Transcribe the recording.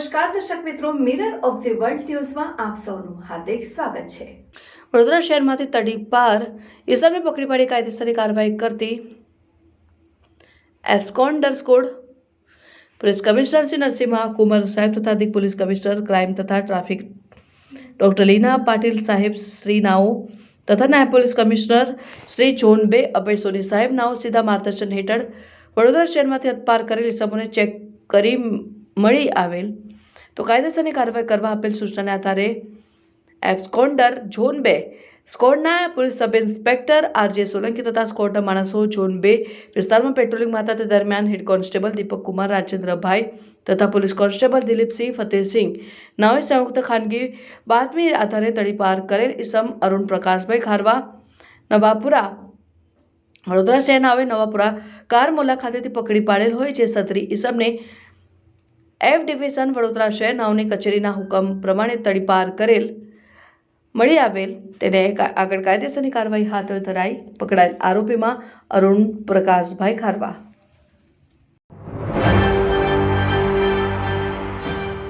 નમસ્કાર, દર્શક મિત્રો મિરર ઓફ ધી વર્લ્ડ ન્યૂઝમાં આપ સૌનું હાર્દિક સ્વાગત છે. વડોદરા શહેરમાંથી તડી પાર ઇસમને પકડી પાડી કાયદેસરની કાર્યવાહી કરતી એસ્કોન ડરસ્કોડ પોલીસ કમિશનર શ્રી નરસિંહા કુમાર સાહેબ તથા અધિક પોલીસ કમિશનર ક્રાઇમ તથા ટ્રાફિક ડોક્ટર લીના પાટીલ સાહેબ શ્રી નાઓ તથા નાયબ પોલીસ કમિશનર શ્રી જોન બે અભય સોની સાહેબ નાઓ સીધા માર્ગદર્શન હેઠળ વડોદરા શહેરમાંથી હદપાર કરેલ ઇસમોને ચેક કરી મળી આવેલ તો કાયદેસરની કાર્યવાહી કરવા આપેલ સૂચનાને આધારે એબ્સકોન્ડર ઝોન બે, સ્કોડના police sub inspector R J Solanki તથા સ્કોડના માણસો ઝોન બે વિસ્તારમાં પેટ્રોલિંગમાં હતા તે દરમિયાન હેડ કોન્સ્ટેબલ દીપક કુમાર, રાજેન્દ્રભાઈ તથા પોલીસ કોન્સ્ટેબલ દિલીપસિંહ ફતેહસિંહ નાઓએ સંયુક્ત ખાનગી બાતમી આધારે તડીપાર કરેલ ઇસમ અરુણ પ્રકાશભાઈ ખારવા, નવાપુરા, વડોદરા શહેરના આવે નવાપુરા કાર મોલા ખાતેથી પકડી પાડેલ હોય જે સત્રી ઇસમને એફ ડિવિઝન વડોદરા શહેર નાવની કચેરીના હુકમ પ્રમાણે તડીપાર કરેલ, મળી આવેલ તેને આગળ કાયદેસરની કાર્યવાહી હાથ ધરાઈ પકડાયેલ આરોપીમાં અરુણ પ્રકાશભાઈ ખારવા.